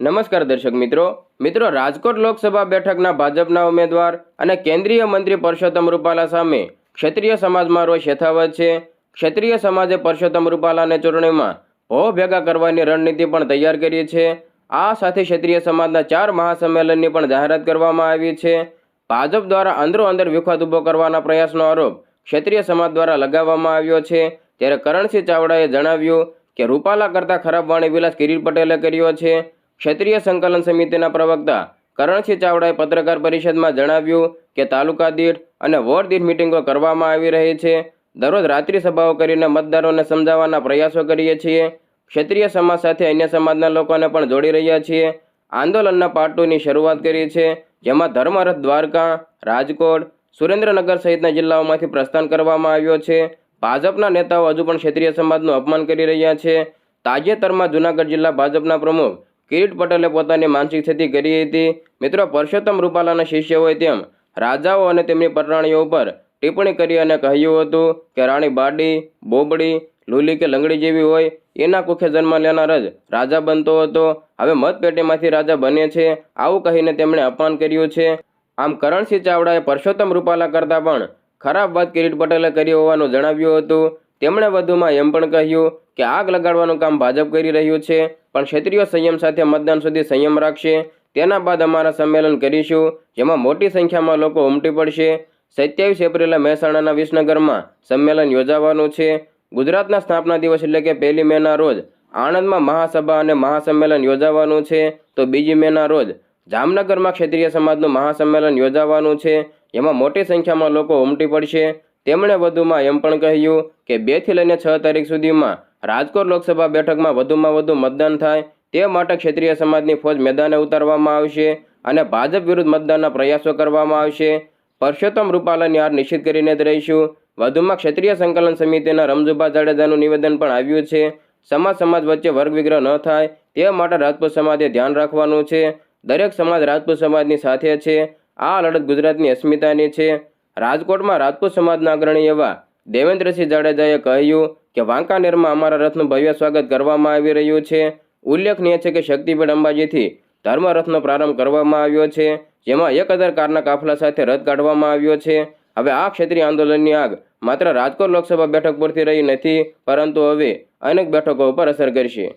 નમસ્કાર દર્શક મિત્રો. મિત્રો, રાજકોટ લોકસભા બેઠકના ભાજપના ઉમેદવાર અને કેન્દ્રીય મંત્રી પરસોત્તમ રૂપાલા સામે ક્ષત્રિય સમાજમાં રોષ યથાવત છે. ક્ષત્રિય સમાજે પરસોત્તમ રૂપાલાને ચૂંટણીમાં ભો ભેગા કરવાની રણનીતિ પણ તૈયાર કરી છે. આ સાથે ક્ષત્રિય સમાજના ચાર મહાસંમેલનની પણ જાહેરાત કરવામાં આવી છે. ભાજપ દ્વારા અંદરો અંદર વિખવાદ ઊભો કરવાના પ્રયાસનો આરોપ ક્ષત્રિય સમાજ દ્વારા લગાવવામાં આવ્યો છે. ત્યારે કરણસિંહ ચાવડાએ જણાવ્યું કે રૂપાલા કરતાં ખરાબ વાણી વિલાસ કિરીટ પટેલે કર્યો છે. ક્ષત્રિય સંકલન સમિતિના પ્રવક્તા કરણસિંહ ચાવડાએ પત્રકાર પરિષદમાં જણાવ્યું કે તાલુકા દીઠ અને વોર્ડ દીઠ મિટિંગો કરવામાં આવી રહી છે. દરરોજ રાત્રિ સભાઓ કરીને મતદારોને સમજાવવાના પ્રયાસો કરીએ છીએ. ક્ષેત્રીય સમાજ સાથે અન્ય સમાજના લોકોને પણ જોડી રહ્યા છીએ. આંદોલનના પાટોની શરૂઆત કરી છે, જેમાં ધર્મરથ દ્વારકા, રાજકોટ, સુરેન્દ્રનગર સહિતના જિલ્લાઓમાંથી પ્રસ્થાન કરવામાં આવ્યો છે. ભાજપના નેતાઓ હજુ પણ ક્ષેત્રીય સમાજનું અપમાન કરી રહ્યા છે. તાજેતરમાં જૂનાગઢ જિલ્લા ભાજપના પ્રમુખ કિરીટ પટેલે પોતાની માનસિક સ્થિતિ કરી હતી. મિત્રો, પરસોત્તમ રૂપાલાના શિષ્ય હોય તેમ રાજાઓ અને તેમની પટરાણીઓ ઉપર ટિપ્પણી કરી અને કહ્યું હતું કે રાણી બાડી બોબડી, લુલી કે લંગડી જેવી હોય, એના કુખે જન્મ લેનાર જ રાજા બનતો હતો. હવે મતપેટીમાંથી રાજા બને છે. આવું કહીને તેમણે અપમાન કર્યું છે. આમ કરણસિંહ ચાવડાએ પરસોત્તમ રૂપાલા કરતાં પણ ખરાબ વાત કિરીટ પટેલે કરી હોવાનું જણાવ્યું હતું. તેમણે વધુમાં એમ પણ કહ્યું કે આગ લગાડવાનું કામ ભાજપ કરી રહ્યું છે, પણ ક્ષેત્રીય સંયમ સાથે મતદાન સુધી સંયમ રાખશે. તેના બાદ અમારા સંમેલન કરીશું, જેમાં મોટી સંખ્યામાં લોકો ઉમટી પડશે. સત્યાવીસ એપ્રિલે મહેસાણાના વિસનગરમાં સંમેલન યોજાવાનું છે. ગુજરાતના સ્થાપના દિવસ એટલે કે પહેલી મેના રોજ આણંદમાં મહાસભા અને મહાસંમેલન યોજાવાનું છે. તો બીજી મેના રોજ જામનગરમાં ક્ષેત્રીય સમાજનું મહાસંમેલન યોજાવાનું છે. એમાં મોટી સંખ્યામાં લોકો ઉમટી પડશે. તેમણે વધુમાં એમ પણ કહ્યું કે બેથી લઈને છ તારીખ સુધીમાં રાજકોટ લોકસભા બેઠકમાં વધુમાં વધુ મતદાન થાય તે માટે ક્ષેત્રીય સમાજની ફોજ મેદાને ઉતારવામાં આવશે અને ભાજપ વિરુદ્ધ મતદાનના પ્રયાસો કરવામાં આવશે. પરસોત્તમ રૂપાલાની હાર નિશ્ચિત કરીને જ રહીશું. વધુમાં ક્ષેત્રીય સંકલન સમિતિના રમજુભા જાડેજાનું નિવેદન પણ આવ્યું છે. સમાજ સમાજ વચ્ચે વર્ગ વિગ્રહ ન થાય તે માટે રાજપૂત સમાજે ધ્યાન રાખવાનું છે. દરેક સમાજ રાજપૂત સમાજની સાથે છે. આ લડત ગુજરાતની અસ્મિતાની છે. રાજકોટમાં રાજપૂત સમાજના અગ્રણી એવા દેવેન્દ્રસિંહ જાડેજાએ કહ્યું કે વાંકાનેરમાં અમારા રથનું ભવ્ય સ્વાગત કરવામાં આવી રહ્યું છે. ઉલ્લેખનીય છે કે શક્તિપીઠ અંબાજીથી ધર્મરથનો પ્રારંભ કરવામાં આવ્યો છે, જેમાં એક હજાર કારના કાફલા સાથે રથ કાઢવામાં આવ્યો છે. હવે આ ક્ષેત્રીય આંદોલનની આગ માત્ર રાજકોટ લોકસભા બેઠક પરથી રહી નથી, પરંતુ હવે અનેક બેઠકો ઉપર અસર કરશે.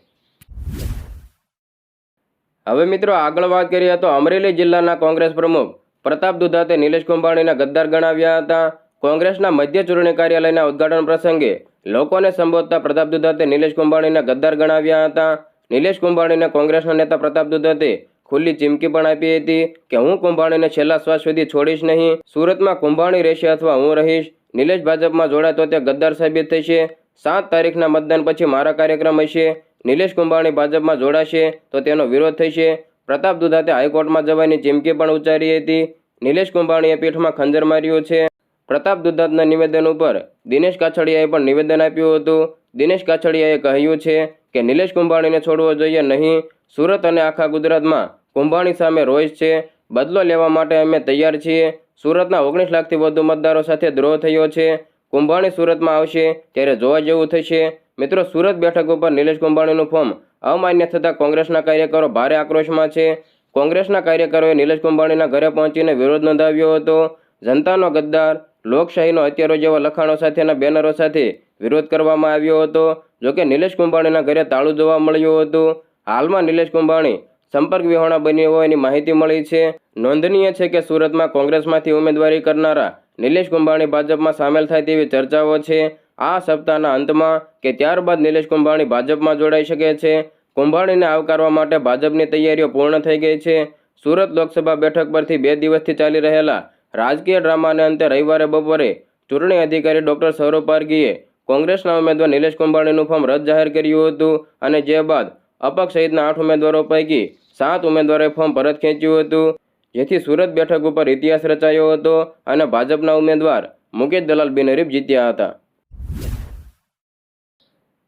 હવે મિત્રો આગળ વાત કરીએ તો અમરેલી જિલ્લાના કોંગ્રેસ પ્રમુખ પ્રતાપ દુધાતે નિલેશ કુંભાણીના ગદ્દાર ગણાવ્યા હતા. કોંગ્રેસના મધ્ય ચૂંટણી કાર્યાલયના ઉદઘાટન પ્રસંગે લોકોને સંબોધતા પ્રતાપ દુધાતે નિલેશ કુંભાણીના ગદ્દાર ગણાવ્યા હતા. નિલેશ કુંભાણીને કોંગ્રેસના નેતા પ્રતાપ દુધાતે ખુલ્લી ચીમકી પણ આપી હતી કે હું કુંભાણીને છેલ્લા શ્વાસ સુધી છોડીશ નહીં. સુરતમાં કુંભાણી રહેશે અથવા હું રહીશ? નિલેશ ભાજપમાં જોડાય તો તે ગદ્દાર સાબિત થશે. સાત તારીખના મતદાન પછી મારા કાર્યક્રમ હશે. નિલેશ કુંભાણી ભાજપમાં જોડાશે તો તેનો વિરોધ થશે. પ્રતાપ દુધાતે હાઈકોર્ટમાં જવાની ચીમકી પણ ઉચ્ચારી હતી. નિલેશ કુંભાણીએ પીઠમાં ખંજર માર્યું છે. પ્રતાપ દુધાતના નિવેદન ઉપર દિનેશ કાછડિયાએ પણ નિવેદન આપ્યું હતું. દિનેશ કાછડિયાએ કહ્યું છે કે નિલેશ કુંભાણીને છોડવો જોઈએ નહીં. સુરત અને આખા ગુજરાતમાં કુંભાણી સામે રોષ છે. બદલો લેવા માટે અમે તૈયાર છીએ. સુરતના ઓગણીસ લાખથી વધુ મતદારો સાથે દ્રોહ થયો છે. કુંભાણી સુરતમાં આવશે ત્યારે જોવા જેવું થશે. મિત્રો, સુરત બેઠક ઉપર નિલેશ કુંભાણીનું ફોર્મ અમાન્ય થતાં કોંગ્રેસના કાર્યકરો ભારે આક્રોશમાં છે. કોંગ્રેસના કાર્યકરોએ નિલેશ કુંભાણીના ઘરે પહોંચીને વિરોધ નોંધાવ્યો હતો. જનતાનો ગદ્દાર, લોકશાહીનો હત્યારો જેવા લખાણો સાથેના બેનરો સાથે વિરોધ કરવામાં આવ્યો હતો. જોકે નિલેશ કુંભાણીના ઘરે તાળું જોવા મળ્યું હતું. હાલમાં નિલેશ કુંભાણી સંપર્ક વિહોણા બની હોવાની માહિતી મળી છે. નોંધનીય છે કે સુરતમાં કોંગ્રેસમાંથી ઉમેદવારી કરનારા નિલેશ કુંભાણી ભાજપમાં સામેલ થાય તેવી ચર્ચાઓ છે. આ સપ્તાહના અંતમાં કે ત્યારબાદ નિલેશ કુંભાણી ભાજપમાં જોડાઈ શકે છે. કુંભાણીને આવકારવા માટે ભાજપની તૈયારીઓ પૂર્ણ થઈ ગઈ છે. સુરત લોકસભા બેઠક પરથી બે દિવસથી ચાલી રહેલા રાજકીય ડ્રામાને અંતે રવિવારે બપોરે ચૂંટણી અધિકારી ડોક્ટર સૌરભ પારગીએ કોંગ્રેસના ઉમેદવાર નિલેશ કુંભાણીનું ફોર્મ રદ જાહેર કર્યું હતું અને જે બાદ અપક્ષ સહિતના આઠ ઉમેદવારો પૈકી સાત ઉમેદવારોએ ફોર્મ પરત ખેંચ્યું હતું. જેથી સુરત બેઠક ઉપર ઇતિહાસ રચાયો હતો અને ભાજપના ઉમેદવાર મુકેશ દલાલ બિનહરીફ જીત્યા હતા.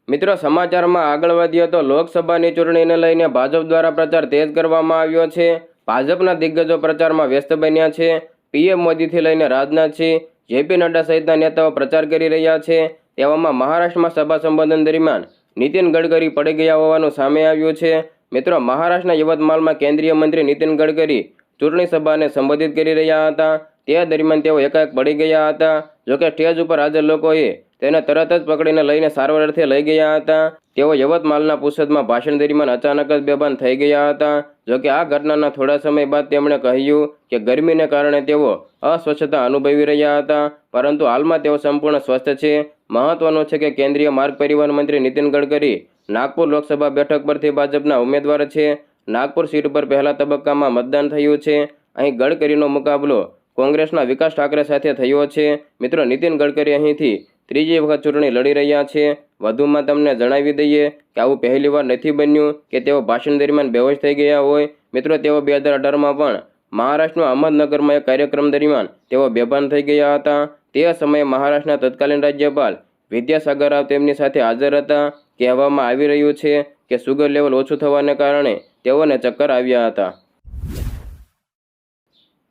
મિત્રો, સમાચારમાં આગળ વધીએ તો લોકસભાની ચૂંટણીને લઈને ભાજપ દ્વારા પ્રચાર તેજ કરવામાં આવ્યો છે. ભાજપના દિગ્ગજો પ્રચારમાં વ્યસ્ત બન્યા છે. પીએમ મોદીથી લઈને રાજનાથસિંહ જેપી નડ્ડા સહિતના નેતાઓ પ્રચાર કરી રહ્યા છે. તેવામાં મહારાષ્ટ્રમાં સભા સંબોધન દરમિયાન નીતિન ગડકરી પડી ગયા હોવાનું સામે આવ્યું છે. મિત્રો, મહારાષ્ટ્રના યવતમાલમાં કેન્દ્રીય મંત્રી નીતિન ગડકરી ચૂંટણી સભાને સંબોધિત કરી રહ્યા હતા. તે દરમિયાન તેઓ એકાએક પડી ગયા હતા. જોકે સ્ટેજ ઉપર હાજર લોકોએ તેને તરત જ પકડીને લઈને સારવાર અર્થે લઈ ગયા હતા. તેઓ યવતમાલના પુસદમાં ભાષણ દરમિયાન અચાનક જ બેભાન થઈ ગયા હતા. જોકે આ ઘટનાના થોડા સમય બાદ તેમણે કહ્યું કે ગરમીને કારણે તેઓ અસ્વચ્છતા અનુભવી રહ્યા હતા. પરંતુ હાલમાં તેઓ સંપૂર્ણ સ્વસ્થ છે. મહત્વનું છે કે કેન્દ્રીય માર્ગ પરિવહન મંત્રી નીતિન ગડકરી નાગપુર લોકસભા બેઠક પરથી ભાજપના ઉમેદવાર છે. નાગપુર સીટ પર પહેલા તબક્કામાં મતદાન થયું છે. અહીં ગડકરીનો મુકાબલો કોંગ્રેસના વિકાસ ઠાકરે સાથે થયો છે. મિત્રો, નીતિન ગડકરી અહીંથી ત્રીજી વખત ચૂંટણી લડી રહ્યા છે. વધુમાં તમને જણાવી દઈએ કે આવું પહેલીવાર નથી બન્યું કે તેઓ ભાષણ દરમિયાન બેહોશ થઈ ગયા હોય. મિત્રો, તેઓ બે હજાર અઢારમાં પણ મહારાષ્ટ્રના અહમદનગરમાં એક કાર્યક્રમ દરમિયાન તેઓ બેભાન થઈ ગયા હતા. તે સમયે મહારાષ્ટ્રના તત્કાલીન રાજ્યપાલ વિદ્યાસાગર રાવ તેમની સાથે હાજર હતા. કહેવામાં આવી રહ્યું છે કે સુગર લેવલ ઓછું થવાને કારણે તેઓને ચક્કર આવ્યા હતા.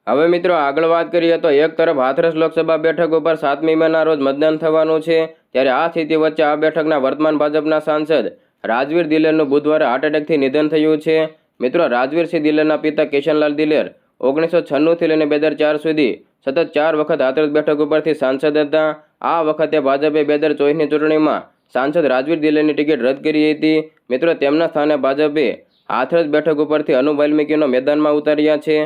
હવે મિત્રો, આગળ વાત કરીએ તો એક તરફ હાથરસ લોકસભા બેઠક ઉપર સાતમી મેના રોજ મતદાન થવાનું છે. ત્યારે આ સ્થિતિ વચ્ચે આ બેઠકના વર્તમાન ભાજપના સાંસદ રાજવીર દિલેરનું બુધવારે હાર્ટ એટેકથી નિધન થયું છે. મિત્રો રાજવીરસિંહ દિલેરના પિતા કિશનલાલ દિલેર ઓગણીસો છન્નુંથી લઈને બે ચાર સુધી સતત ચાર વખત હાથરસ બેઠક ઉપરથી સાંસદ હતા. આ વખતે ભાજપે બે હજાર ચોવીસની ચૂંટણીમાં સાંસદ રાજવીર દિલેરની ટિકિટ રદ કરી હતી. મિત્રો, તેમના સ્થાને ભાજપે હાથરસ બેઠક ઉપરથી અનુ વાલ્મિકીનો મેદાનમાં ઉતાર્યા છે.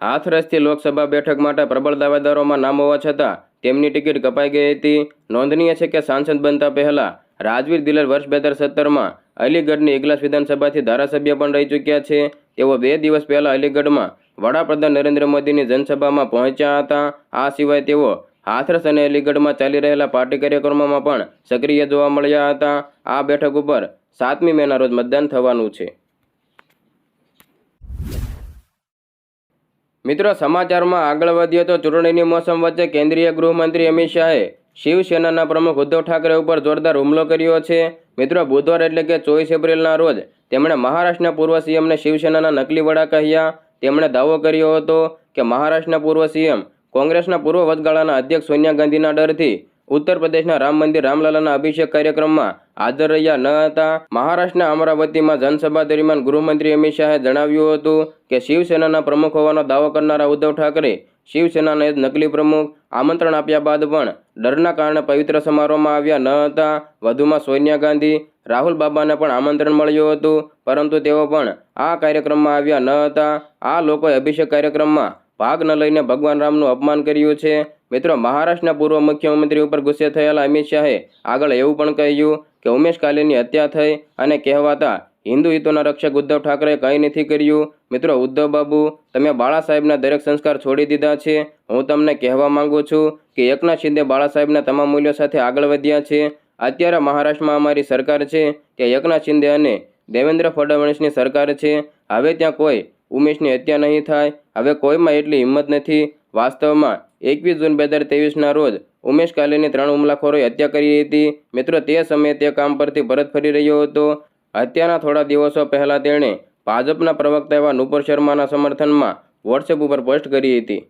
હાથરસથી લોકસભા બેઠક માટે પ્રબળ દાવેદારોમાં નામ હોવા છતાં તેમની ટિકિટ કપાઈ ગઈ હતી. નોંધનીય છે કે સાંસદ બનતા પહેલા રાજવીર દિલર વર્ષ બે હજાર સત્તરમાં અલીગઢની ઇગલાસ વિધાનસભાથી ધારાસભ્ય પણ રહી ચૂક્યા છે. તેઓ બે દિવસ પહેલા અલીગઢમાં વડાપ્રધાન નરેન્દ્ર મોદીની જનસભામાં પહોંચ્યા હતા. આ સિવાય તેઓ હાથરસ અને અલીગઢમાં ચાલી રહેલા પાર્ટી કાર્યક્રમોમાં પણ સક્રિય જોવા મળ્યા હતા. આ બેઠક ઉપર સાતમી મેના રોજ મતદાન થવાનું છે. મિત્રો, સમાચારમાં આગળ વધીએ તો ચૂંટણીની મોસમ વચ્ચે કેન્દ્રીય ગૃહમંત્રી અમિત શાહે શિવસેનાના પ્રમુખ ઉદ્ધવ ઠાકરે ઉપર જોરદાર હુમલો કર્યો છે. મિત્રો, બુધવાર એટલે કે ચોવીસ એપ્રિલના રોજ તેમણે મહારાષ્ટ્રના પૂર્વ સીએમને શિવસેનાના નકલી વડા કહ્યા. તેમણે દાવો કર્યો હતો કે મહારાષ્ટ્રના પૂર્વ સીએમ કોંગ્રેસના પૂર્વ વચગાળાના અધ્યક્ષ સોનિયા ગાંધીના ડરથી ઉત્તર પ્રદેશના રામ મંદિર રામલાલાના અભિષેક કાર્યક્રમમાં હાજર રહ્યા ન હતા. મહારાષ્ટ્રના અમરાવતીમાં જનસભા દરમિયાન ગૃહમંત્રી અમિત શાહે જણાવ્યું હતું કે શિવસેનાના પ્રમુખ હોવાનો દાવો કરનારા ઉદ્ધવ ઠાકરે શિવસેનાને નકલી પ્રમુખ આમંત્રણ આપ્યા બાદ પણ ડરના કારણે પવિત્ર સમારોહમાં આવ્યા ન હતા. વધુમાં સોનિયા ગાંધી, રાહુલ બાબાને પણ આમંત્રણ મળ્યું હતું, પરંતુ તેઓ પણ આ કાર્યક્રમમાં આવ્યા ન હતા. આ લોકોએ અભિષેક કાર્યક્રમમાં ભાગ ન લઈને ભગવાન રામનું અપમાન કર્યું છે. મિત્રો, મહારાષ્ટ્રના પૂર્વ મુખ્યમંત્રી ઉપર ગુસ્સે થયેલા અમિત શાહે આગળ એવું પણ કહ્યું કે ઉમેશ કાલેની હત્યા થઈ અને કહેવાતા હિન્દુ હિતોના રક્ષક ઉદ્ધવ ઠાકરે કંઈ નથી કર્યું. મિત્રો, ઉદ્ધવ બાબુ, તમે બાળા સાહેબના દરેક સંસ્કાર છોડી દીધા છે. હું તમને કહેવા માંગુ છું કે એકના શિંદે બાળા સાહેબના તમામ મૂલ્યો સાથે આગળ વધ્યા છે. અત્યારે મહારાષ્ટ્રમાં અમારી સરકાર છે કે એકનાથ શિંદે અને દેવેન્દ્ર ફડણવીસની સરકાર છે. હવે ત્યાં કોઈ ઉમેશની હત્યા નહીં થાય. હવે કોઈમાં એટલી હિંમત નથી. વાસ્તવમાં એકવીસ જૂન બે હજાર તેવીસના રોજ ઉમેશ કાલેની ત્રણ હુમલાખોરોએ હત્યા કરી હતી. મિત્રો, તે સમયે તે કામ પરથી પરત ફરી રહ્યો હતો. હત્યાના થોડા દિવસો પહેલાં તેણે ભાજપના પ્રવક્તા એવા નુપુર શર્માના સમર્થનમાં વોટ્સએપ ઉપર પોસ્ટ કરી હતી.